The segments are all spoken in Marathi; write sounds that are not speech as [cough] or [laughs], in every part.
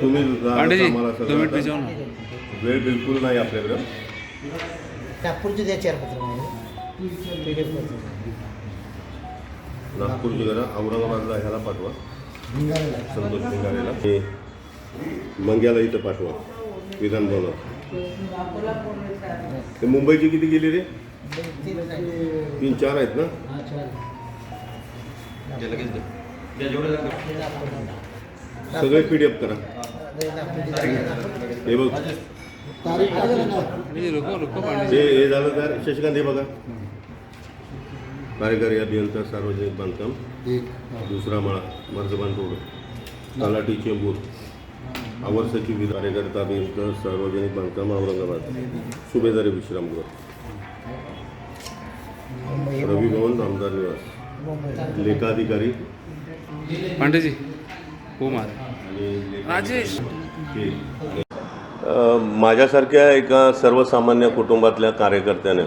तुम्ही आम्हाला सगळं आता- वेळ बिलकुल नाही आपल्याकडं. नागपूरचे द्या चार पत्र नागपूरची जरा औरंगाबादला ह्याला पाठवा. संतोष भिंगारेला हे मंग्याला इथं पाठवा विधान भवनात ते मुंबईची किती गेली रे? तीन चार आहेत ना? सगळे पी डी एफ करा. हे बघ. हे हे झालं तर शशिकांत हे बघा. कार्यकारी अभियंता सार्वजनिक बांधकाम. दुसरा माळा मर्जबान रोड. तलाटी चेंबूर. आवर सचिव कार्यकर्ता अभियंता सार्वजनिक बांधकाम औरंगाबाद. सुभेदारी विश्रामगृह रवी भवन आमदार निवास. लेखाधिकारी. पांडेजी. कुमार. राजेश. माझ्यासारख्या एका सर्वसामान्य कुटुंबातल्या कार्यकर्त्याने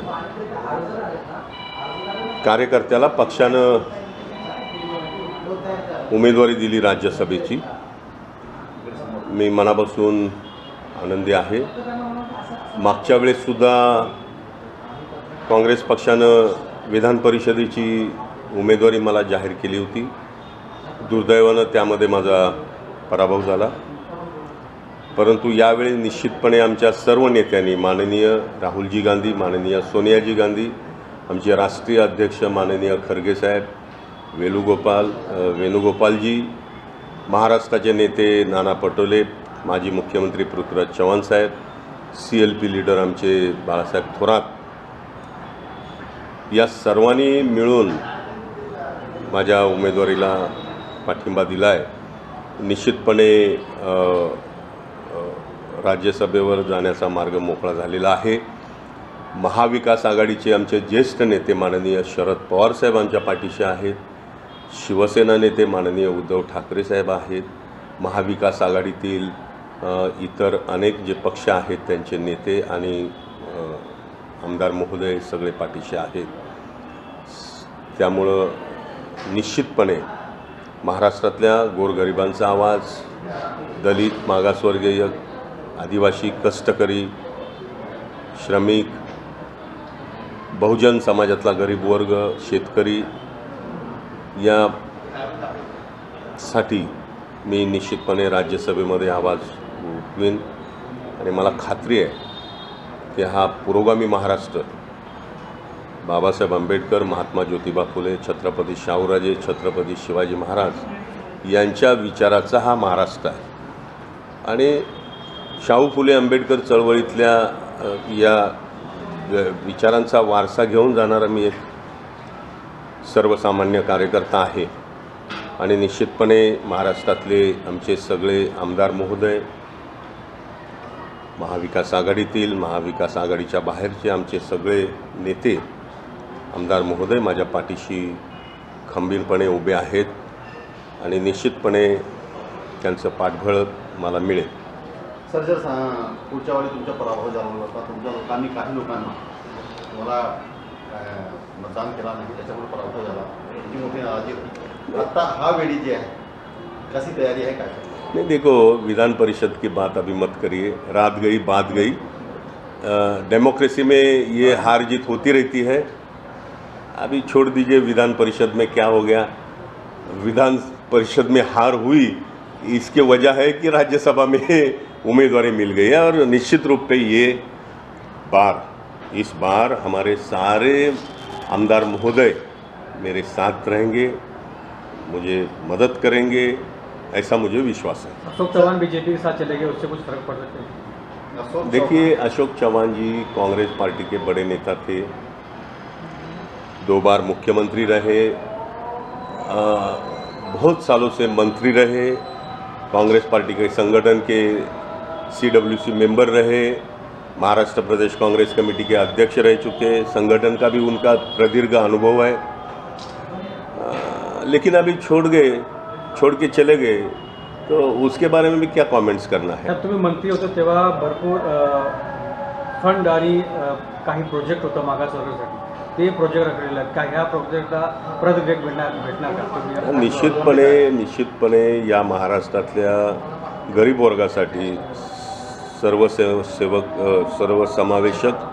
कार्यकर्त्याला पक्षानं उमेदवारी दिली राज्यसभेची. मी मनापासून आनंदी आहे. मागच्या वेळेससुद्धा काँग्रेस पक्षानं विधान परिषदेची उमेदवारी मला जाहीर केली होती. दुर्दैवानं त्यामध्ये माझा पराभव झाला. परंतु यावेळी निश्चितपणे आमच्या सर्व नेत्यांनी माननीय राहुलजी गांधी माननीय सोनियाजी गांधी आमचे राष्ट्रीय अध्यक्ष माननीय खरगे साहेब वेणुगोपाल वेणुगोपालजी महाराष्ट्राचे नेते नाना पटोले माजी मुख्यमंत्री पृथ्वीराज चव्हाण साहेब सी एल पी लीडर आमचे बाळासाहेब थोरात या सर्वांनी मिळून माझ्या उमेदवारीला पाठिंबा दिला आहे निश्चितपणे राज्यसभेवर जाण्याचा मार्ग मोकळा झालेला आहे. महाविकास आघाडीचे आमचे ज्येष्ठ नेते माननीय शरद पवार साहेब आमच्या पाठीशी आहेत. शिवसेना नेते माननीय उद्धव ठाकरे साहेब आहेत. महाविकास आघाडीतील इतर अनेक जे पक्ष आहेत त्यांचे नेते आणि आमदार महोदय सगळे पाठीशी आहेत. त्यामुळं निश्चितपणे महाराष्ट्रातल्या गोरगरिबांचा आवाज दलित मागासवर्गीय आदिवासी कष्टकरी श्रमिक बहुजन समाजातला गरीब वर्ग शेतकरी या साठी मी निश्चितपणे राज्यसभेमध्ये आवाज उठवीन. आणि मला खात्री आहे की हा पुरोगामी महाराष्ट्र बाबासाहेब आंबेडकर महात्मा ज्योतिबा फुले छत्रपती शाहूराजे छत्रपती शिवाजी महाराज यांच्या विचाराचा हा महाराष्ट्र आहे. आणि शाहू फुले आंबेडकर चळवळीतल्या या विचारांचा वारसा घेऊन जाणारा मी एक सर्वसामान्य कार्यकर्ता आहे. आणि निश्चितपणे महाराष्ट्रातले आमचे सगळे आमदार महोदय महाविकास आघाडीतील महाविकास आघाडीच्या बाहेरचे आमचे सगळे नेते आमदार महोदय माझ्या पाठीशी खंबीरपणे उभे आहेत आणि निश्चितपणे त्यांचं पाठबळ मला मिळेल. सर जर पुढच्या वेळी तुमचा पराभव झाला होता तुमच्या लोकांनी काही लोकांना अं, मतदान केला नाही त्याच्यामुळे पराभव झाला. त्याची मोठी नाराजी होती. आता हा वेळी जी आहे कशी तयारी आहे काय? नहीं देखो विधान परिषद की बात अभी मत करिए. रात गई बात गई. डेमोक्रेसी में ये हार जीत होती रहती है. अभी छोड़ दीजिए विधान परिषद में क्या हो गया? विधान परिषद में हार हुई इसके वजह है कि राज्यसभा में [laughs] उम्मीदवारी मिल गई है और निश्चित रूप पे ये बार इस बार हमारे सारे आमदार महोदय मेरे साथ रहेंगे मुझे मदद करेंगे ऐसा मुझे विश्वास है। अशोक चौहान बीजेपी के साथ चले गए उससे कुछ फ़र्क पड़ सकता है? देखिए अशोक चौहान जी कांग्रेस पार्टी के बड़े नेता थे दो बार मुख्यमंत्री रहे अ, बहुत सालों से मंत्री रहे कांग्रेस पार्टी के संगठन के सीडब्ल्यूसी मेंबर रहे महाराष्ट्र प्रदेश कांग्रेस कमेटी के अध्यक्ष रह चुके संगठन का भी उनका प्रदीर्घ अनुभव है। अ, लेकिन अभी छोड़ गए छोड़ के चले गए तो उसके बारे में भी क्या कमेंट्स करना है? तुम्ही मंत्री होते भरपूर फंड अ, काही प्रोजेक्ट होतं मागासवर्गासाठी. ते प्रोजेक्ट रखलेले आहेत. का ह्या प्रोजेक्टला परत वेग भेटणार भेटणार का? तुम्ही निश्चितपणे निश्चितपणे या महाराष्ट्रातल्या गरीब वर्गासाठी सर्व सेव सेवक सर्व समावेशक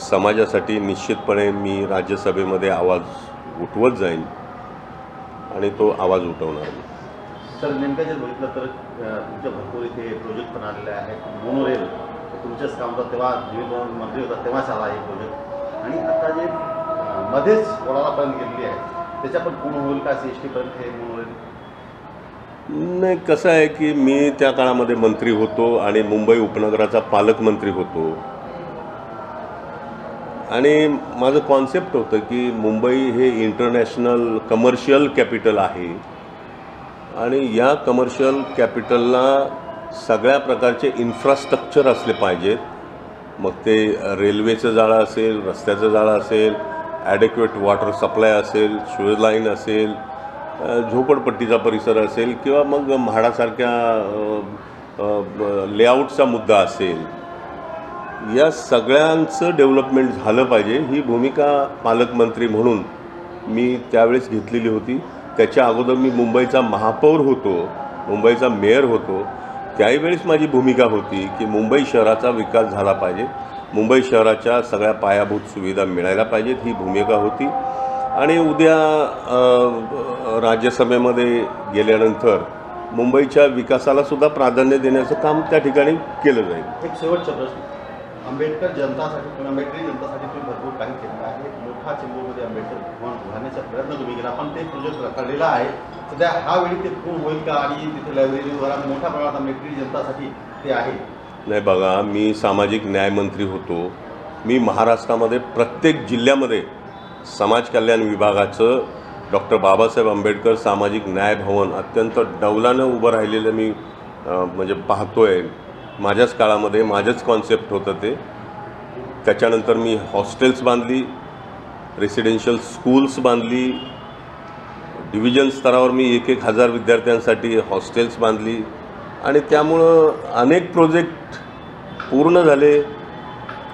समाजासाठी निश्चितपणे मी राज्यसभेमध्ये आवाज उठवत जाईन आणि तो आवाज उठवणार मी. सर नेमकं जर बघितलं तर तुमच्या भरपूर इथे प्रोजेक्ट पण आलेले आहेत. मोनोरेल तुमच्याच काम होतं तेव्हा जीवन मंत्री होता तेव्हाच आला हे प्रोजेक्ट आणि आता जे मध्येच वडाळापर्यंत गेलेली आहे त्याच्या पण पूर्ण होईल का सी एस टीपर्यंत हे होईल? नाही कसं आहे की मी त्या काळामध्ये मंत्री होतो आणि मुंबई उपनगराचा पालकमंत्री होतो. आणि माझं कॉन्सेप्ट होतं की मुंबई हे इंटरनॅशनल कमर्शियल कॅपिटल आहे. आणि या कमर्शियल कॅपिटलला सगळ्या प्रकारचे इन्फ्रास्ट्रक्चर असले पाहिजेत. मग ते रेल्वेचं जाळं असेल रस्त्याचं जाळं असेल ॲडेक्युएट वॉटर सप्लाय असेल शोज लाईन असेल झोपडपट्टीचा परिसर असेल किंवा मग म्हाडासारख्या लेआउटचा मुद्दा असेल या सगळ्यांचं डेव्हलपमेंट झालं पाहिजे. ही भूमिका पालकमंत्री म्हणून मी त्यावेळेस घेतलेली होती. त्याच्या अगोदर मी मुंबईचा महापौर होतो मुंबईचा मेयर होतो. त्याही वेळेस माझी भूमिका होती की मुंबई शहराचा विकास झाला पाहिजे. मुंबई शहराच्या सगळ्या पायाभूत सुविधा मिळायला पाहिजेत ही भूमिका होती. आणि उद्या राज्यसभेमध्ये गेल्यानंतर मुंबईच्या विकासाला सुद्धा प्राधान्य देण्याचं काम त्या ठिकाणी केलं जाईल. एक शेवटचा प्रश्न. आंबेडकर जनतासाठी आंबेडकरी जनतासाठी तुम्ही भरपूर काही केलं आहे. हा चेंबूरमध्ये आंबेडकर भवन उभारण्याचा प्रयत्न तुम्ही केला. पण ते प्रोजेक्ट रखडलेला आहे. सध्या हा वेळी ते पूर्ण होईल का? आणि तिथे लायब्ररी वगैरे मोठ्या प्रमाणात आंबेडकरी जनतासाठी ते आहे. नाही बघा मी सामाजिक न्यायमंत्री होतो. मी महाराष्ट्रामध्ये प्रत्येक जिल्ह्यामध्ये समाज कल्याण विभागाचं डॉक्टर बाबासाहेब आंबेडकर सामाजिक न्याय भवन अत्यंत डौलानं उभं राहिलेलं मी म्हणजे पाहतो आहे माझ्याच काळामध्ये माझंच कॉन्सेप्ट होतं ते. त्याच्यानंतर मी हॉस्टेल्स बांधली. रेसिडेन्शियल स्कूल्स बांधली. डिव्हिजन स्तरावर मी एक एक हजार विद्यार्थ्यांसाठी हॉस्टेल्स बांधली. आणि त्यामुळं अनेक प्रोजेक्ट पूर्ण झाले.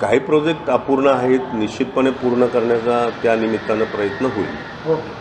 काही प्रोजेक्ट अपूर्ण आहेत निश्चितपणे पूर्ण करण्याचा त्या निमित्तानं प्रयत्न होईल. ओके